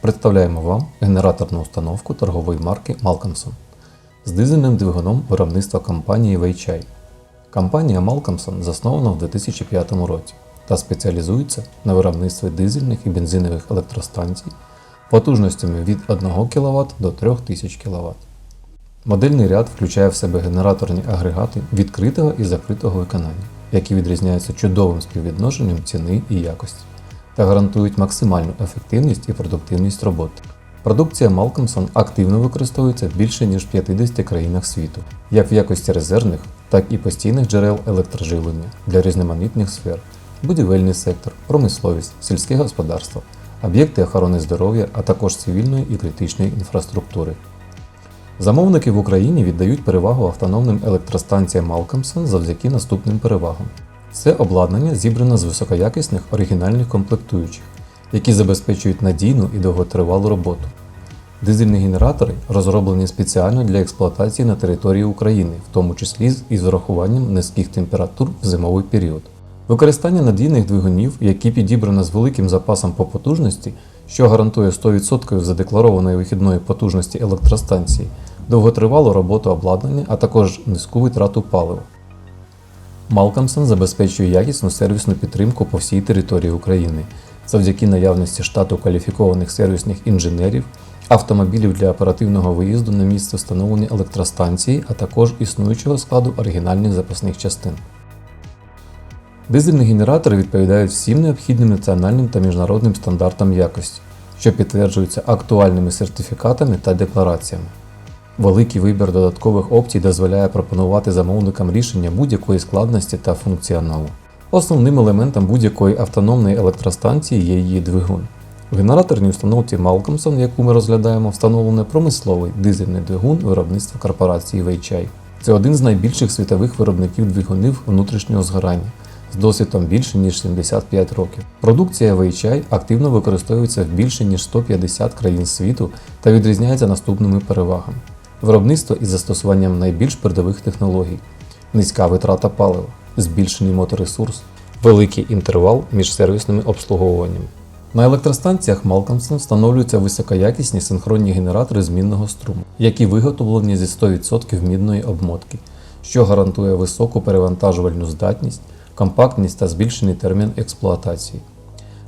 Представляємо вам генераторну установку торгової марки Malcolmson з дизельним двигуном виробництва компанії Weichai. Компанія Malcolmson заснована в 2005 році та спеціалізується на виробництві дизельних і бензинових електростанцій потужностями від 1 кВт до 3000 кВт. Модельний ряд включає в себе генераторні агрегати відкритого і закритого виконання, які відрізняються чудовим співвідношенням ціни і якості та гарантують максимальну ефективність і продуктивність роботи. Продукція Malcolmson активно використовується в більше ніж 50 країнах світу, як в якості резервних, так і постійних джерел електроживлення для різноманітних сфер, будівельний сектор, промисловість, сільське господарство, об'єкти охорони здоров'я, а також цивільної і критичної інфраструктури. Замовники в Україні віддають перевагу автономним електростанціям Malcolmson завдяки наступним перевагам. Це обладнання зібрано з високоякісних оригінальних комплектуючих, які забезпечують надійну і довготривалу роботу. Дизельні генератори розроблені спеціально для експлуатації на території України, в тому числі із врахуванням низьких температур в зимовий період. Використання надійних двигунів, які підібрано з великим запасом по потужності, що гарантує 100% задекларованої вихідної потужності електростанції, довготривалу роботу обладнання, а також низьку витрату палива. Malcolmson забезпечує якісну сервісну підтримку по всій території України завдяки наявності штату кваліфікованих сервісних інженерів, автомобілів для оперативного виїзду на місце встановлення електростанції, а також існуючого складу оригінальних запасних частин. Дизельні генератори відповідають всім необхідним національним та міжнародним стандартам якості, що підтверджуються актуальними сертифікатами та деклараціями. Великий вибір додаткових опцій дозволяє пропонувати замовникам рішення будь-якої складності та функціоналу. Основним елементом будь-якої автономної електростанції є її двигун. В генераторній установці Malcolmson, яку ми розглядаємо, встановлено промисловий дизельний двигун виробництва корпорації Weichai. Це один з найбільших світових виробників двигунів внутрішнього згорання з досвідом більше ніж 75 років. Продукція Weichai активно використовується в більше ніж 150 країн світу та відрізняється наступними перевагами: виробництво із застосуванням найбільш передових технологій, низька витрата палива, збільшений моторесурс, великий інтервал між сервісними обслуговуваннями. На електростанціях Malcolmson встановлюються високоякісні синхронні генератори змінного струму, які виготовлені зі 100% мідної обмотки, що гарантує високу перевантажувальну здатність, компактність та збільшений термін експлуатації.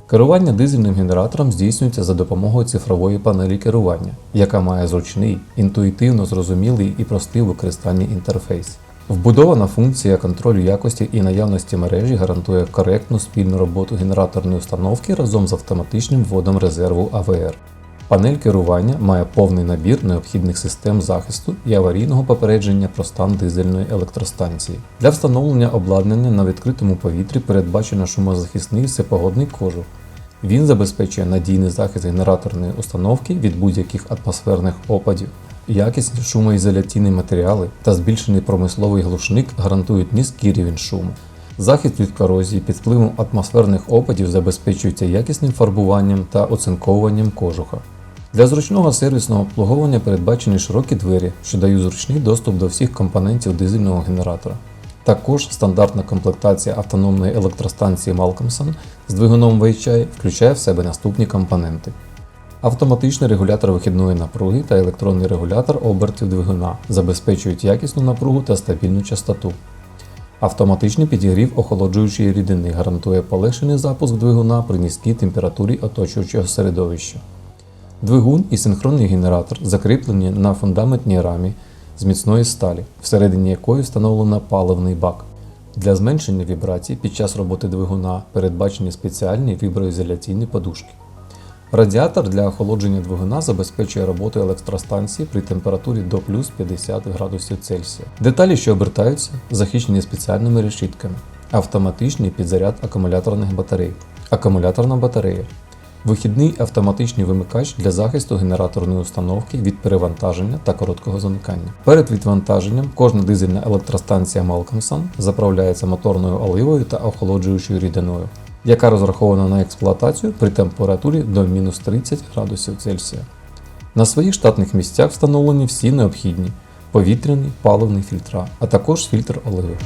Керування дизельним генератором здійснюється за допомогою цифрової панелі керування, яка має зручний, інтуїтивно зрозумілий і простий використальний інтерфейс. Вбудована функція контролю якості і наявності мережі гарантує коректну спільну роботу генераторної установки разом з автоматичним вводом резерву АВР. Панель керування має повний набір необхідних систем захисту і аварійного попередження про стан дизельної електростанції. Для встановлення обладнання на відкритому повітрі передбачено шумозахисний всепогодний кожух. Він забезпечує надійний захист генераторної установки від будь-яких атмосферних опадів. Якісні шумоізоляційні матеріали та збільшений промисловий глушник гарантують низький рівень шуму. Захист від корозії під впливом атмосферних опадів забезпечується якісним фарбуванням та оцинковуванням кожуха. Для зручного сервісного обслуговування передбачені широкі двері, що дають зручний доступ до всіх компонентів дизельного генератора. Також стандартна комплектація автономної електростанції Malcolmson з двигуном Weichai включає в себе наступні компоненти: автоматичний регулятор вихідної напруги та електронний регулятор обертів двигуна забезпечують якісну напругу та стабільну частоту. Автоматичний підігрів охолоджуючої рідини гарантує полегшений запуск двигуна при низькій температурі оточуючого середовища. Двигун і синхронний генератор закріплені на фундаментній рамі з міцної сталі, всередині якої встановлено паливний бак. Для зменшення вібрацій під час роботи двигуна передбачені спеціальні віброізоляційні подушки. Радіатор для охолодження двигуна забезпечує роботу електростанції при температурі до плюс 50 градусів Цельсія. Деталі, що обертаються, захищені спеціальними решітками. Автоматичний підзаряд акумуляторних батарей. Акумуляторна батарея. Вихідний автоматичний вимикач для захисту генераторної установки від перевантаження та короткого замикання. Перед відвантаженням кожна дизельна електростанція Malcolmson заправляється моторною оливою та охолоджуючою рідиною, яка розрахована на експлуатацію при температурі до мінус 30 градусів Цельсія. На своїх штатних місцях встановлені всі необхідні повітряний паливний фільтра, а також фільтр оливи.